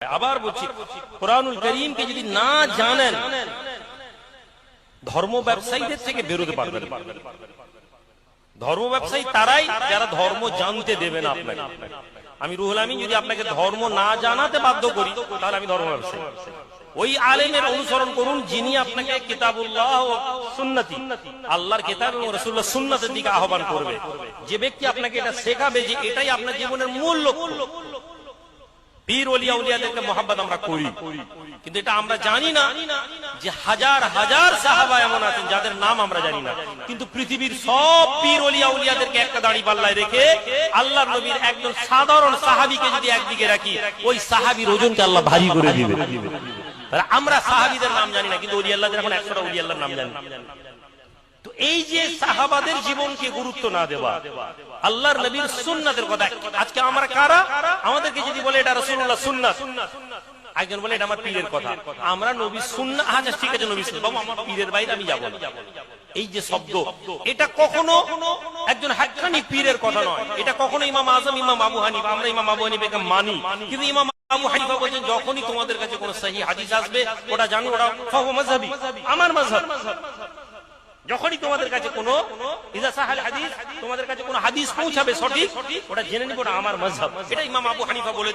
আবার বলছি, কোরআনুল করিমকে যদি না জানেন, ধর্ম ব্যবসায়ীদের থেকে বেরোতে পারবেন ধর্ম ব্যবসায়ী তারাই যারা ধর্ম জানতে দেবে না আপনাকে। আমি রুহুল আমিন যদি আপনাকে ধর্ম না জানাতে বাধ্য করি, তাহলে আমি ধর্ম ব্যবসায়ী। ওই আলেমের অনুসরণ করুন যিনি আপনাকে কিতাবুল্লাহ সুন্নতি, আল্লাহর কিতাব এবং রসুল্লাহ সুন্নতের দিকে আহ্বান করবে। যে ব্যক্তি আপনাকে এটা শেখাবে যে এটাই আপনার জীবনের মূল লক্ষ্য। আমরা ভারী করে দিবে। আমরা সাহাবিদের নাম জানি না, কিন্তু নাম জানি। তো এই যে সাহাবাদের জীবনকে গুরুত্ব না দেওয়া, আল্লাহর নবীর কথা, আজকে আমরা কারা? আমাদেরকে এটা রসুল্লাহ একজন বলে, এটা আমার পীরের কথা। আমরা নবী সুন্না আচ্ছা ঠিক আছে, নবী। বাবু, আমার পীরের বাইরে আমি যাব না। এই যে শব্দ, এটা কখনো একজন হাক্কানি পীরের কথা নয়। এটা কখনো ইমাম আজম, ইমাম আবু হানিফা, আমরা ইমাম আবু মানি। কিন্তু ইমাম আবু হানিফা বলছেন, যখনই তোমাদের কাছে কোনো সহি হাদিস আসবে, ওটা জানো ওটা ফাহু আমার মাযহাব। যখনই তোমাদের কাছে কোনো, ইজা সাহাল হাদিস, তোমাদের কাছে কোনো হাদিস পৌঁছাবে সঠিক, ওটা জেনে নিব, ওটা আমার মাযহাব। এটা ইমাম আবু হানিফা বলে